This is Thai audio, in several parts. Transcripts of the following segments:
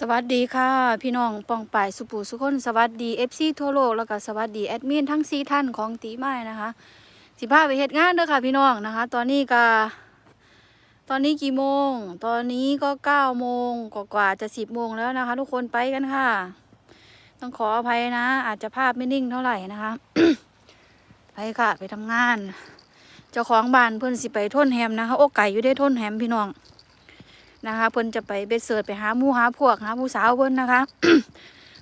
สวัสดีค่ะพี่น้องปองป่ายสุปูสุคนสวัสดีเอฟซีทั่วโลกแล้วก็สวัสดีแอดมินทั้งสี่ท่านของตีไม้นะคะสิพาไปเหตุงานเด้อค่ะพี่น้องนะคะ ตอนนี้ก็ตอนนี้กี่โมง ตอนนี้ก็เก้าโมงกว่าจะสิบโมงแล้วนะคะ ทุกคนไปกันค่ะ ต้องขออภัยนะ อาจจะภาพไม่นิ่งเท่าไหร่นะคะ ไปค่ะไปทำงาน เจ้าของบ้านเพิ่อนสิไปท่นแฮมนะคะ โอ้ไก่อยู่ได้ท่นแฮมพี่น้อง นะคะเพิ่นจะไปเบ็ดเสิร์ตไปหาหมู่หาพวกหาผู้สาวเพิ่นนะคะ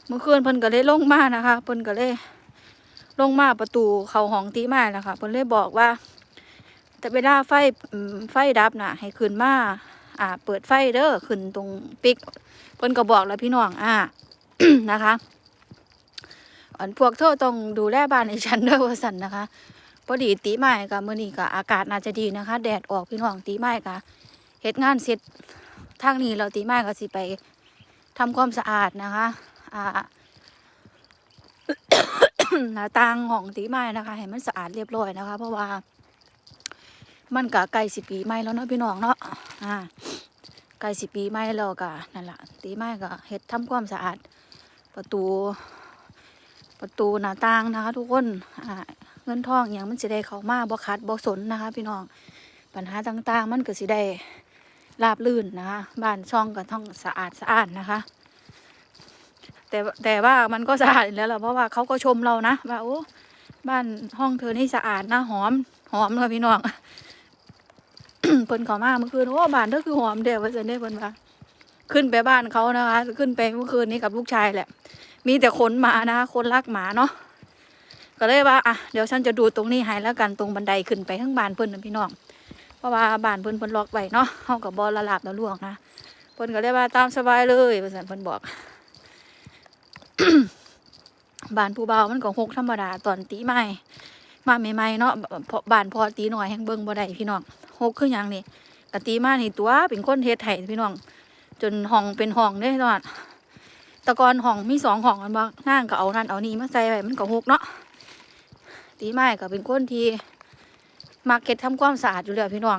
เมื่อคืนเพิ่นก็เลยลงมานะคะเพิ่นก็เลยลงมาประตูเขาห้องตีไม้นะคะเพิ่นเลยบอกว่า แต่เวลาไฟไฟดับน่ะให้ขึ้นมาอ่า เปิดไฟเด้อขึ้นตรงปิกเพิ่นก็บอกแล้วพี่น้องอ่านะคะอันพวกเธอต้องดูแลบ้านให้ฉันเด้อว่าสันนะคะพอดีตีไม้ก็มื้อนี้ก็อากาศน่าจะดีนะคะ แดดออกพี่น้องตีไม้ก็เฮ็ดงานเสร็จ ทางนี้เราตีไม้ก็สิไปทำความสะอาดนะคะอ่าหน้าต่างของตีไม้นะคะให้มันสะอาดเรียบร้อยนะคะ เพราะว่า มันกะไก่สิปีใหม่แล้วเนาะพี่น้องเนาะอ่าไก่สิปีใหม่แล้วกะนั่นแหละตีไม้ก็เฮ็ดทำความสะอาด ประตู ประตูหน้าต่างนะคะ ทุกคนอ่าเงินทองอย่างมันสิได้เข้ามาบ่คัดบ่สนนะคะ พี่น้องปัญหาต่าง ๆ มันก็สิได้ ราบลื่นนะคะบ้านช่องก็ต้องสะอาดสะอาดนะคะ แต่แต่ว่ามันก็สะอาดอยู่แล้วแหละเพราะว่าเขาก็ชมเรานะว่าโอ้บ้านห้องเธอนี่สะอาดนะหอม หอมเลยพี่น้องเพิ่นขามากเมื่อคืนโอ้บ้านเธอคือหอมเดี๋ยวว่าจะได้เพิ่นว่าขึ้นไปบ้านเขานะคะ ขึ้นไปเมื่อคืนนี้กับลูกชายแหละ มีแต่ขนหมานะคะคนรักหมาเนาะก็เลยว่าอะเดี๋ยวฉันจะดูตรงนี้ให้แล้วกันตรงบันไดขึ้นไปทั้งบ้านเพิ่นนะพี่น้อง ราะว่าบ้านเพิ่นเพิ่นล็อกไว้เนาะเฮากับบอลละลาบละลวงนะเพิ่นก็เลยว่าตามสบายเลยว่าซั่นเพิ่นบอกบ้านผู้เบามันก็หกธรรมดาตอนตีใหม่มาใหม่ๆเนาะพอบ้านพอตีหน่อยแฮงเบิ่งบ่ได้พี่น้องหกคือหยังนี่ก็ตีมานี่ตัวเป็นคนเฮ็ดให้พี่น้อง จนห้องเป็นห้องเด้ตอนแตะกอนห้องมีสองห้องกันบ่นั่งก็เอานั่นเอานี่มาใส่ไว้มันก็หกเนาะตีไม้ก็เป็นคนที่ มาร์เก็ตทำความสะอาดอยู่แล้วพี่น้อง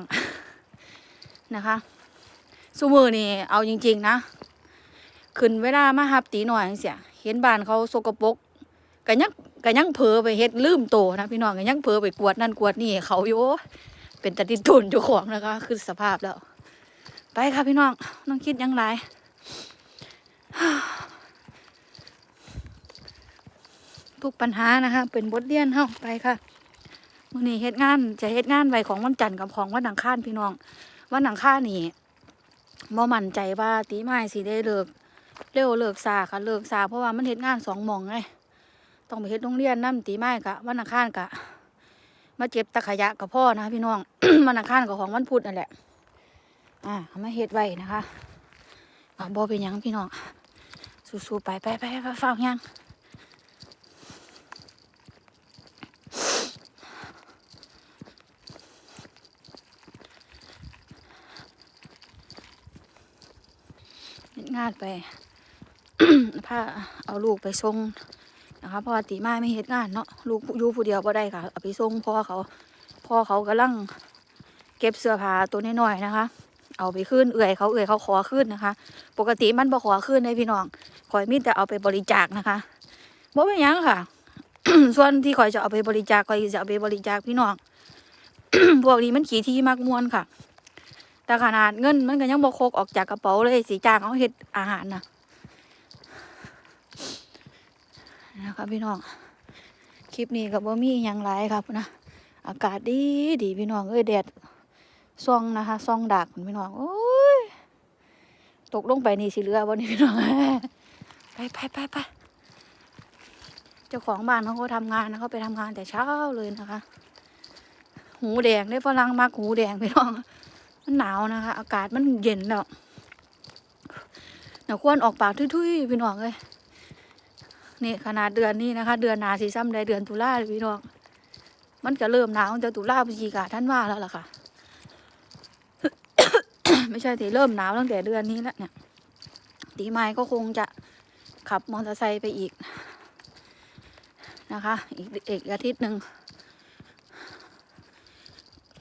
นะคะซูมือนี่เอาจริง ๆ นะ ขึ้นเวลามาหับตีหน่อยเสียเห็นบ้านเขาสกปรกก็ยังก็ยังเผลอไปเฮ็ดลืมโตนะพี่น้องก็ยังเผลอไปกวดนั่นกวดนี่เขาอยู่เป็นตะดินตุนเจ้าของนะคะคือสภาพแล้ว ไปค่ะพี่น้องน้องคิดยังไรทุกปัญหานะคะ เป็นบทเรียนเฮาไปค่ะ มื่อนี้เฮ็ดงานจะเฮ็ดงานไว้ของวันจันทร์กับของวันอังคารพี่น้องวันอังคารนี่บ่มั่นใจว่าตีไม้สิได้เลิกเร็วเลิกซาค่ะเลิกซาเพราะว่ามันเฮ็ดงานสองมองไงต้องไปเฮ็ดโรงเรียนนํตีไม้กะวันอังคารกะ มาเก็บตะขยะกับพ่อนะพี่น้องวันอังคารกับของวันพุธนั่นแหละอ่ามาเฮ็ดไว้นะคะอ่าบ่เป็นยังพี่น้องสู้ๆไปไปไปไปฟังยัง งานไปพาเอาลูกไปส่งนะคะเพราะว่าตีมาไม่เฮ็ดงานเนาะลูกอยู่ผู้เดียวบ่ได้ค่ะเอาไปส่งพ่อเขาพ่อเขากำลังเก็บเสื้อผ้าตัวน้อยๆนะคะ เอาไปขึ้นเอื่อยเขาเอื่อยเขาขอขึ้นนะคะ ปกติมันบ่ขอขึ้นเลยพี่น้องขอยมีแต่เอาไปบริจาคนะคะบ่เป็นยังค่ะ ส่วนที่ขอยจะเอาไปบริจาคขอยจะเอาไปบริจาคพี่น้องพวกนี้มันขี่ที่มากมวนค่ะ แต่ขนาดเงินมันก็ยังบกโคกออกจากกระเป๋าเลยสีจางเอาเห็ดอาหารนะนะคะพี่น้อง คลิปนี้กับว่ามีหยังไรครับนะ อากาศดีดีพี่น้องเอ้ยแดดซองนะคะซองดักพี่น้องโอ้ยตกลงไปนี่สิเรือวันนี้พี่น้องไปไปไปไปเจ้าของบ้านเขาก็ทำงานนะเขาไปทำงานแต่เช้าเลยนะคะ หูแดงได้ฝรั่งมักหูแดงพี่น้อง มันหนาวนะคะ อากาศมันเย็นแล้วหนาวควรออกปากทุยๆพี่น้องเลยนี่ขนาดเดือนนี้นะคะ เดือนหนาสีซ้ำได้เดือนตุลาพี่น้องมันจะเริ่มหนาวตั้งแต่ตุลาพฤศจิกาท่านว่าแล้วล่ะค่ะ ไม่ใช่ที่เริ่มหนาวตั้งแต่เดือนนี้แล้วเนี่ยตีไม้ก็คงจะขับมอเตอร์ไซค์ไปอีกนะคะ อีกอีกอาทิตย์หนึ่ง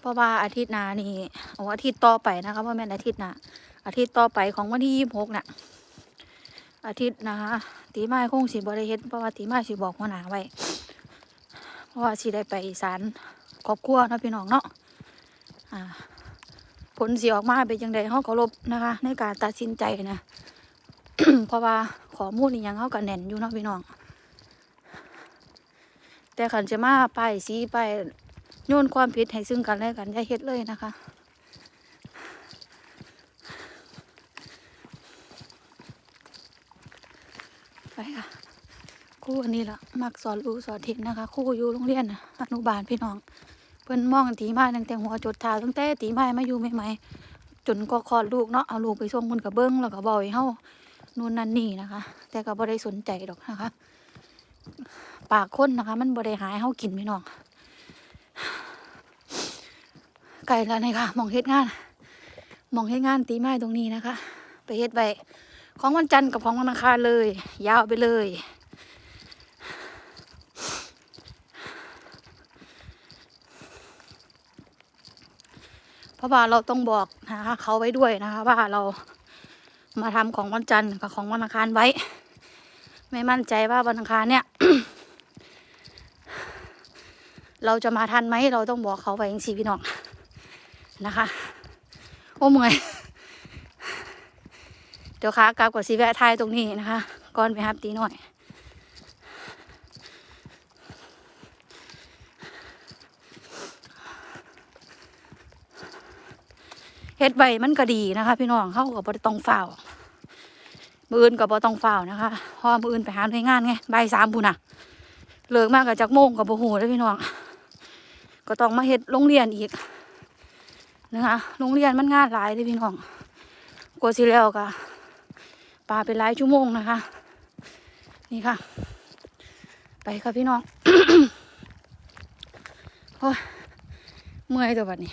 เพราะว่าอาทิตย์หน้านี่โอ้อาทิตย์ต่อไปนะคะว่าแม่อาทิตย์หน้าอาทิตย์ต่อไปของวันที่ยี่สิบหกน่ะอาทิตย์นะคะตีไม้คงสิบ่ได้เฮ็ดเพราะว่าตีไม้สิบอกหัวหน้าไว้ เพราะว่าสิได้ไปศาลครอบครัวนะพี่น้องเนาะอ่าผลสิออกมาเป็นจังไดเฮาเคารพนะคะ ในการตัดสินใจนะเพราะว่าข้อมูลอีหยังเฮาก็แน่นอยู่เนาะพี่น้อง แต่ขันจะมาไปายสีไปาย โยนความผิดให้ซึ่งกันและกันอย่าเฮ็ดเลยนะคะ ไปค่ะครู่อันนี้ละมักสอนรู้สอนเห็นนะคะครู่อยู่โรงเรียนน่ะอนุบาลพี่น้อง เพิ่นมองตีไม้ตั้งแต่หัวจดเท้าตั้งแต่ตีไม้มาอยู่ใหม่ๆจนก็คลอดลูกเนาะเอาลูกไปส่งเพิ่นกับเบิ้งแล้วก็บ่อกให้เฮานู่นนั่นนี่นะคะ แต่ก็บ่ได้สนใจดอกนะคะ ปากคนนะคะ มันบ่ได้หายเฮากินพี่น้อง ไก่แล้วนี่ค่ะมองเฮ็ดงานมองเฮ็ดงานตีไม้ตรงนี้นะคะ ไปเฮ็ดไว้ของวันจันทร์กับของวันอังคารเลย ยาวไปเลย เพราะว่าเราต้องบอกนะคะเขาไว้ด้วยนะคะ ว่าเรามาทำของวันจันทร์กับของวันอังคารไว้ ไม่มั่นใจว่าวันอังคารเนี่ย เราจะมาทันไหมเราต้องบอกเขาไว้อย่างสีพี่น้อง นะคะ โอ้เมื่อยเดี๋ยวขากลับกับสีแวะทายตรงนี้นะคะ ก่อนไปฮับตีหน่อย เฮ็ดใบมันก็ดีนะคะ พี่น้องเขาก็บ่ได้ต้องฝ้าวมืออื่นก็บ่ต้องฝ้าวนะคะพราะว่ามืออื่นไปหาหน่วยงานไงใบสามพุ่นน่ะเลิกมากกับจักโมงกับบ่ฮู้เลยพี่น้อง ก็ต้องมาเฮ็ดโรงเรียนอีก นะคะโรงเรียนมันงานหลายเลยพี่น้องกว่าสิแล้วก็ปาเป็นหลายชั่วโมงนะคะ นี่ค่ะ ไปค่ะพี่น้องโอ้ยเมื่อยตัวบัดนี้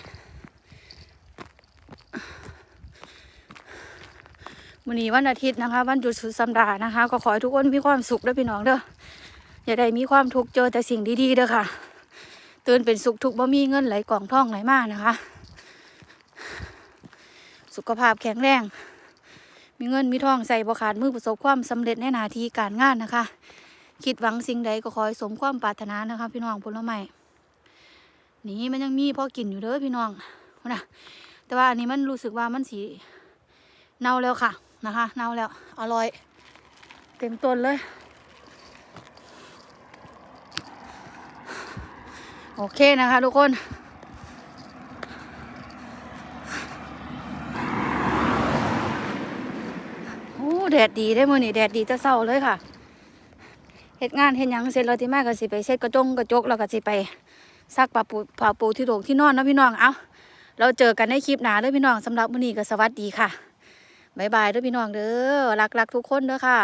วันนี้วันอาทิตย์นะคะ วันหยุดสุดสัปดาห์นะคะ ก็ขอให้ทุกคนมีความสุขด้อพี่น้องเด้ออย่าได้มีความทุกข์เจอแต่สิ่งดีๆเด้อค่ะ ตื่นเป็นสุขทุกข์บ่มีเงินไหลกล่องท่องไหลมานะคะ สุขภาพแข็งแรง มีเงินมีทองใส่บ่ขาดมือประสบความสำเร็จในหน้าที่การงานนะคะ คิดหวังสิ่งใดก็ขอให้สมความปรารถนานะคะ พี่น้องผลไม้นี่มันยังมีพอกินอยู่เด้อพี่น้องนะแต่ว่าอันนี้มันรู้สึกว่ามันสีเน่าแล้วค่ะนะคะเน่าแล้วอร่อย เต็มต้นเลย โอเคนะคะทุกคน แดดดีได้มือนี่แดดดีจะเศร้าเลยค่ะเฮ็ดงานเฮ็ดหยังเสร็จแล้วที่แม่ก็สิไปเช็ดกระจงกระจกแล้วก็สิไปซักปาปูผาปูที่โรงที่นอนนะพี่น้องเอ้าเราเจอกันในคลิปหน้าเด้อพี่น้องสำหรับมื้อนี้ก็สวัสดีค่ะบายบายเด้อพี่น้องเด้อรักรักทุกคนเด้อค่ะ